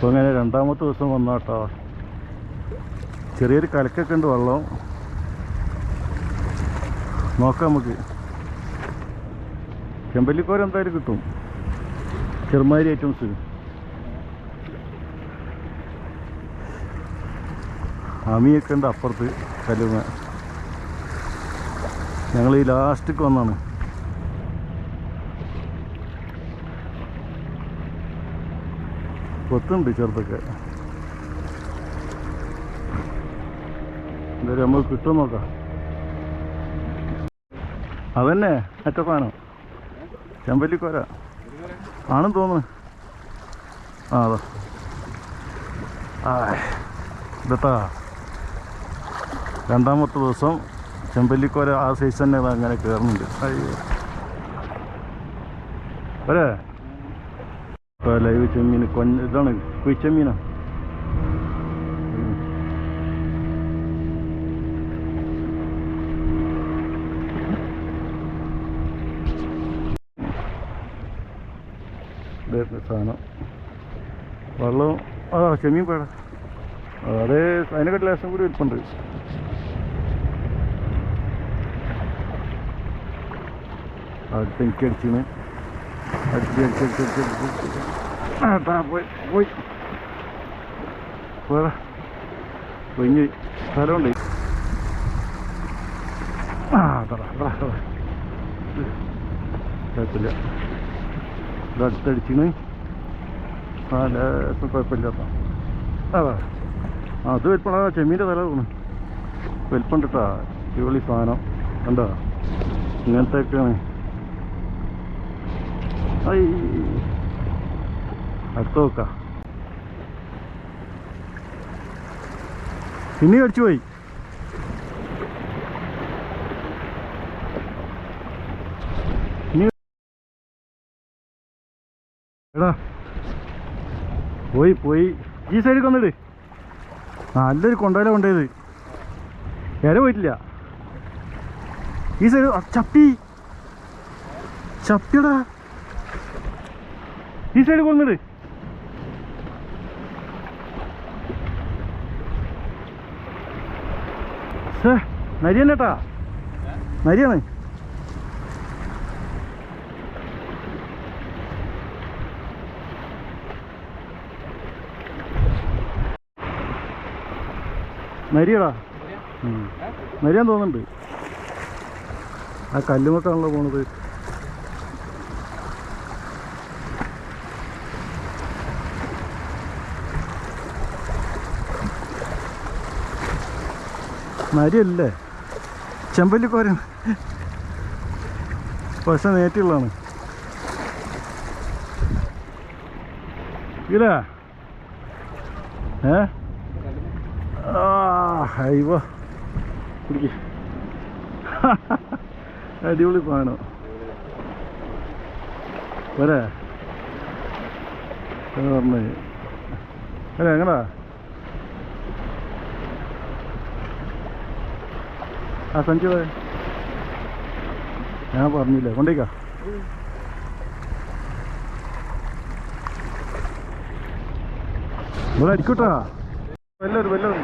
അപ്പോൾ അങ്ങനെ രണ്ടാമത്തെ ദിവസം വന്നാട്ടോ ചെറിയൊരു കലക്കൊക്കെ ഉണ്ട് വെള്ളം. നോക്കാം നമുക്ക്. ചെമ്പല്ലിക്കോര എന്തായാലും കിട്ടും. ചെറുമാരി ഐറ്റംസ്. അമിയൊക്കെ ഉണ്ട് അപ്പുറത്ത് കല്ലുമ ഞങ്ങൾ ഈ ലാസ്റ്റിക്ക് വന്നാണ്. കൊത്തുണ്ട് ചെറുതൊക്കെ. എന്തായാലും നമുക്ക് കിട്ടും നോക്കാം. അതന്നെ മറ്റേ സാധനം. ചെമ്പല്ലിക്കോര. ആണെന്ന് തോന്നുന്നു. ആ അതോ. ആ ഇതത്താ. രണ്ടാമത്തെ ദിവസം ചെമ്പല്ലിക്കോര ആ സൈസ് തന്നെ അങ്ങനെ കയറുന്നുണ്ട്. അയ്യോ. വരെ ഇപ്പോൾ ലൈവ് ചെമ്മീൻ കൊഞ്ഞ ഇതാണ് കുഴിച്ചെമ്മീനാ ഇതായിരുന്നു സാധനം. വെള്ളം ആ ചെമ്മീൻ പേട അതേ അതിനെക്കാട്ടി ലേശം കൂടി ഇരിപ്പുണ്ട് അടുത്ത് എനിക്ക് അടിച്ചിന്. അടിച്ച് അടിച്ച് അടിച്ച് അടിച്ച് അടിച്ച്. ആ താ പോയി പോയി പോരാ പൊഞ്ഞ് സ്ഥലമുണ്ട് ആ തറ തറ തറ അതാ അത് വലിപ്പം ആ ചെമ്മീന്റെ തല തോന്നു വലിപ്പം കിട്ടാ അടിപൊളി സാധനം കണ്ടോ ഇങ്ങനത്തെ ഒക്കെയാണ് ഐ അടുത്ത നോക്ക പിന്നെ കടിച്ചു പോയി എടാ പോയി പോയി. ഈ സൈഡിൽ കൊന്നിട് നല്ലൊരു കൊണ്ടോല കൊണ്ടത് ഇര പോയിട്ടില്ല. ഈ സൈഡ് ചപ്പി. ചപ്പിയടാ. ഈ സൈഡ് കൊന്നിട്. സേ നരിയന്നേട്ടാ നരിയാണ്. നരിയടാ. നരിയാൻ തോന്നുന്നുണ്ട്. ആ കല്ലുമൊക്കെ ആണല്ലോ പോണത്. നരിയല്ലേ ചെമ്പല്ലിക്കോരൻ. പക്ഷെ നേറ്റുള്ളതാണ് ഇല്ലേ. ഏ? അയ്യോ. കുടിക്ക് അടിപൊളി സാധനം പോരേ. പറഞ്ഞേ. അല്ല എങ്ങടാ? ആ സഞ്ജു ഞാൻ പറഞ്ഞില്ലേ കൊണ്ടേക്കാ ഇവിടെ അടിക്കൂട്ടാ വല്ലൊരു വല്ലൊരു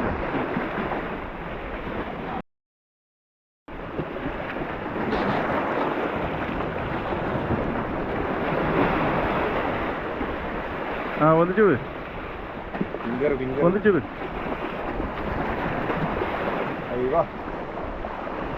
ആ വന്നിച്ചു പോയി. അയ്യോ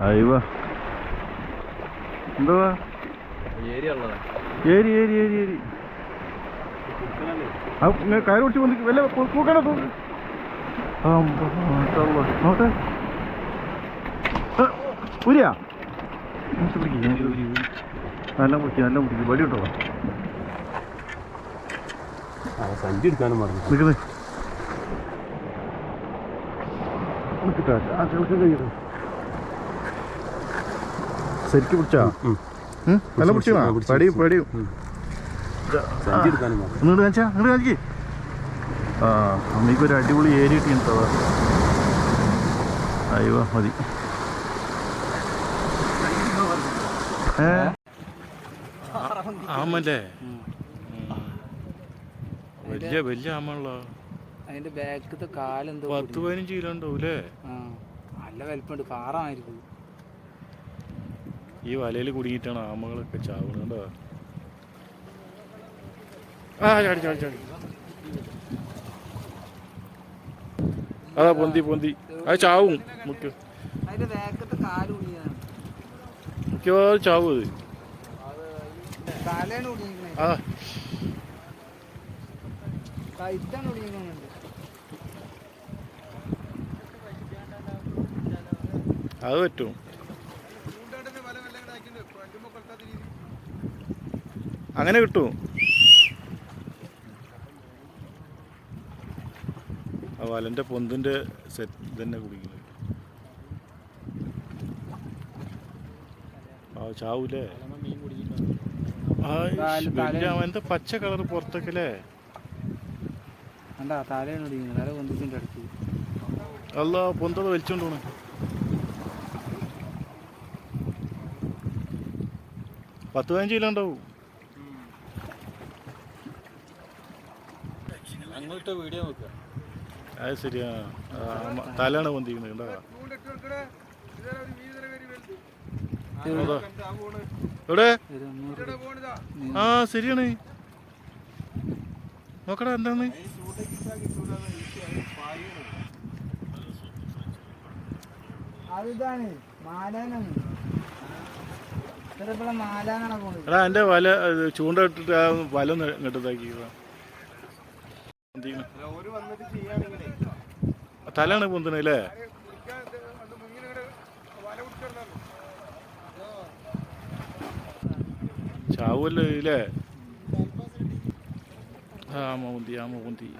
അയ്യോ എന്തുവാ? ഏരി ഏരി ഏരി ഏരി. ആ ഇങ്ങനെ കയറ് പിടിച്ച് വന്ന് വല്ല തൂക്കണ തൂക്ക് നോട്ടെ ഉരിയാ സഞ്ചി എടുക്കാനും പറഞ്ഞു നിൽക്കുന്നത് ശരിക്കും പിടിച്ചാ നല്ല പിടിച്ചാ പടിയും പടിയും ഇങ്ങോട്ട് കാണിച്ചാ ഇങ്ങോട്ട് കാണിക്കേ ആ അമ്മയ്ക്ക് ഒരു അടിപൊളി ഏരിയ കിട്ടിട്ടോ അയ്യോ മതി ഏ ആമല്ലേ വലിയ വലിയ ആമല്ലോ അതിന്റെ ബാക്കത്തെ കാലെന്തോ പത്ത് പതിനഞ്ച് കിലോ ഉണ്ടാവൂലേ നല്ല വലിപ്പമുണ്ട്. പാറമായിരിക്കും ഈ വലയിൽ കുടുങ്ങിയിട്ടാണ് ആമകളൊക്കെ ചാവുന്നുണ്ടോ ആ ചാടി ചാടി ചാടി അതാ പൊന്തി പൊന്തി. അത് ചാവും മുക്ക്. അതിന്റെ കുടിയാണ് മിക്കവാറും ചാവും അത് ആ. പറ്റും. അങ്ങനെ കിട്ടും. ആ വലന്റെ പൊന്തിന്റെ സെറ്റ് തന്നെ കുടിക്കുന്നത് ആ ചാവൂലേ? വലിയ പച്ച കളർ പുറത്തേക്കല്ലേ? തലയാണ് തല അടുത്ത് അല്ല പൊന്തത് വലിച്ചോണ്ട് പോണേ. പത്ത് പതിനഞ്ച് കിലോ ഉണ്ടാവും. അങ്ങോട്ട് വീഡിയോ നോക്കുക അത് ശരിയാ. തലയാണ് പൊന്തിക്കുന്നത് കണ്ടോ അതാ. എവിടെ? ആ ശരിയാണ്. നോക്കടാ എന്താണ് എന്റെ എടാ വല ചൂണ്ട ഇട്ടിട്ട് ആ വല നെട്ടതാക്കി തലാണ് പൊന്തണത് അല്ലേ ചാവുമല്ലോ ഇല്ലേ ആ ആമ ആ ആമ പൊന്തി